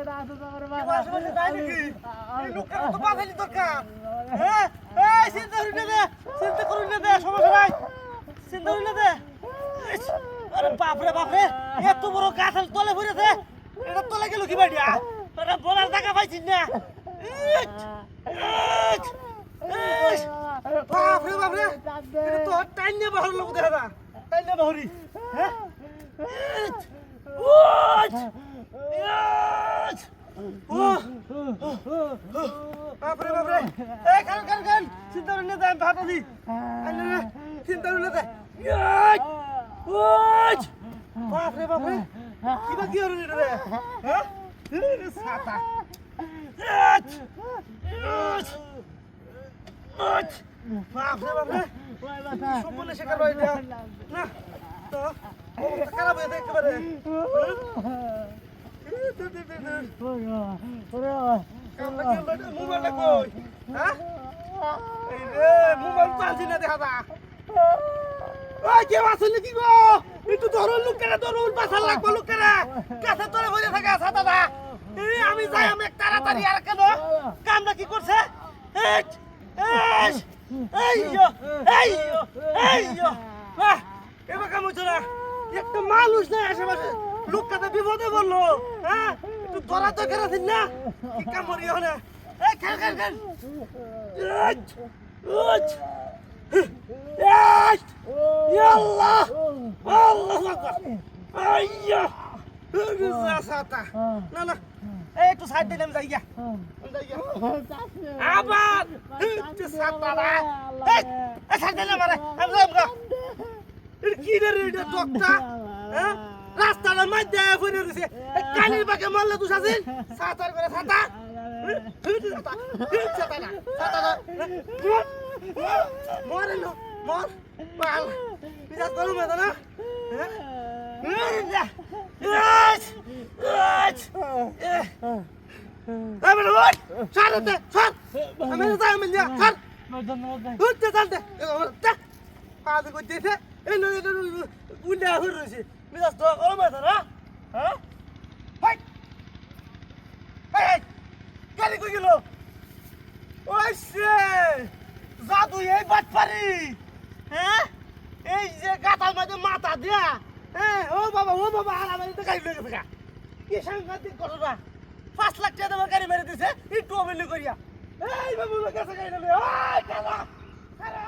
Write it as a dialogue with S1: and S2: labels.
S1: ওরে বাবা রে ভাই কে আসো তোমার বাবা
S2: বাপরে বাপরে এত বড় গাছ তলে পড়েছে এটা তলে গেল কি বাড়িয়া এটা বলার টাকা পাইছিস না! বাপরে বাপরে এটা তো টাইম নিয়ে বাহার লোক দেখা না টাইম নিয়ে বাহরি হ্যাঁ ইচ! উহ! বাপরে বাপরে! এই, খান খান খান! চিন্তা করলে দেন ভাত আছি চিন্তা করলে দে! উচ! বাপরে বাপরে! কিবা কি হলো রে হ্যাঁ? এরে সাতা! বাপরে বাপরে! সব শেখার হয় না, তো খারাপ হয়ে যায় একেবারে। মোবাইলটা কই হ্যাঁ এই রে মোবাইল চালছি না দেখা নাকি গো একটু ধরো লোকেরা ধরো পাশার লাগবো লোকেরা কাছে তোরে আমি যাই আমি তাড়াতাড়ি আর কেন কামটা কি করছে ইয়ো, ইয়ো, ইয়ো। একটা মানুষ নাই আশেপাশে লোকটাতে বিপদে বলল হ্যাঁ একটু ধরা তো কেরাছিস না কি কাম করি ওখানে এই খেল খেল খেল! আল্লাহু আকবার! আইয়া! না, না, একটু সাইড দিলে আমি যাই গিয়া। আবার! সাইড দিলে আমারে। আমি যাই গা। এটা কি রে রে, এটা ডগটা? হ্যাঁ? মধ্যে পড়ে রয়েছে। এই কানির বাগে মারলে তুই সাজিল? সাতার করে সাতা। সাতা না। মর, মর, মরে মর। পাল। বিরাট গরম হয়ে? না হ্যাঁ? উঠতে চলতে মিজাজ গরম আছে না হ্যাঁ হাই গাড়ি কই গেল ওই সে জাদু এই বাট পারি হ্যাঁ এই যে গাতার মাঝে মাথা দিয়া হ্যাঁ ও বাবা ও বাবা আর আমার গাড়ি লেগে থাকা কি সাংঘাতিক ঘটনা পাঁচ লাখ টাকা দেওয়ার গাড়ি মেরে দিছে একটু অবহেলি করিয়া এই বাবু কাছে গাড়ি নেবে ওই কালা কালা